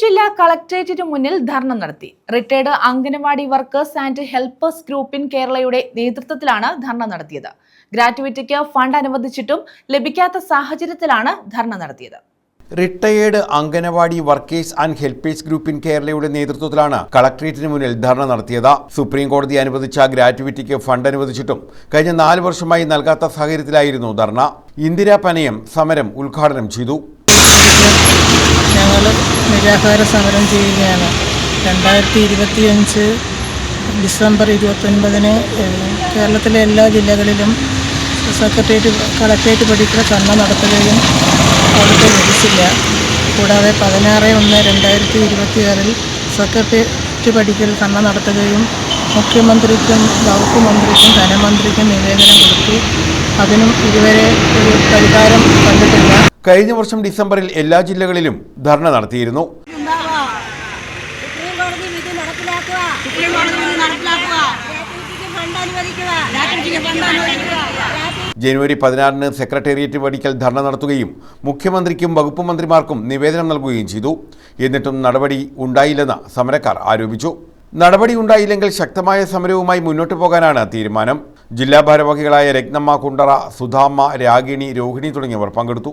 ജില്ലാ കളക്ടറേറ്റിന് മുന്നിൽ ധർണ നടത്തി. Retired anganwadi workers and helpers group in കേരളയുടെ നേതൃത്വത്തിലാണ് ധർണ നടത്തിയത്. ഗ്രാറ്റുവിറ്റിക്ക് ഫണ്ട് അനുവദിച്ചിട്ടും ലഭിക്കാത്ത സാഹചര്യത്തിലാണ് ധർണ നടത്തിയത്. Retired anganwadi workers and helpers group in കേരളയുടെ നേതൃത്വത്തിലാണ് കളക്ടറേറ്റിന് മുന്നിൽ ധർണ നടത്തിയത്. സുപ്രീം കോടതി അനുവദിച്ച ഗ്രാറ്റുവിറ്റിക്ക് ഫണ്ട് അനുവദിച്ചിട്ടും കഴിഞ്ഞ നാല് വർഷമായി നൽകാത്ത സാഹചര്യത്തിലായിരുന്നു ധർണ. ഇന്ദിരാ പനയം സമരം ഉദ്ഘാടനം ചെയ്തു. ഞങ്ങൾ നിരാഹാര സമരം ചെയ്യുകയാണ്. രണ്ടായിരത്തി ഇരുപത്തി അഞ്ച് ഡിസംബർ ഇരുപത്തൊൻപതിന് കേരളത്തിലെ എല്ലാ ജില്ലകളിലും സെക്രട്ടേറിയറ്റ് കളക്ട്രേറ്റ് പടിക്കൽ ധർണ നടത്തുകയും അവിടുത്തെ ലഭിച്ചില്ല കൂടാതെ പതിനാറ് ഒന്ന് രണ്ടായിരത്തി ഇരുപത്തിയാറിൽ സെക്രട്ടേറിയറ്റ് പടിക്കൽ ധർണ നടത്തുകയും മുഖ്യമന്ത്രിക്കും വകുപ്പ് മന്ത്രിക്കും ധനമന്ത്രിക്കും നിവേദനം കൊടുത്തു. അതിനും ഇതുവരെ ഒരു പരിഹാരം കണ്ടിട്ടില്ല. കഴിഞ്ഞ വർഷം ഡിസംബറിൽ എല്ലാ ജില്ലകളിലും ധർണ നടത്തിയിരുന്നു. ജനുവരി പതിനാറിന് സെക്രട്ടേറിയറ്റ് വടിക്കൽ ധർണ നടത്തുകയും മുഖ്യമന്ത്രിക്കും വകുപ്പ് മന്ത്രിമാർക്കും നിവേദനം നൽകുകയും ചെയ്തു. എന്നിട്ടും നടപടി ഉണ്ടായില്ലെന്ന് സമരക്കാർ ആരോപിച്ചു. നടപടി ഉണ്ടായില്ലെങ്കിൽ ശക്തമായ സമരവുമായി മുന്നോട്ടു പോകാനാണ് തീരുമാനം. ജില്ലാ ഭാരവാഹികളായ രത്നമ്മ കുണ്ടറ സുധാമ്മ രാഗിണി രോഹിണി തുടങ്ങിയവർ പങ്കെടുത്തു.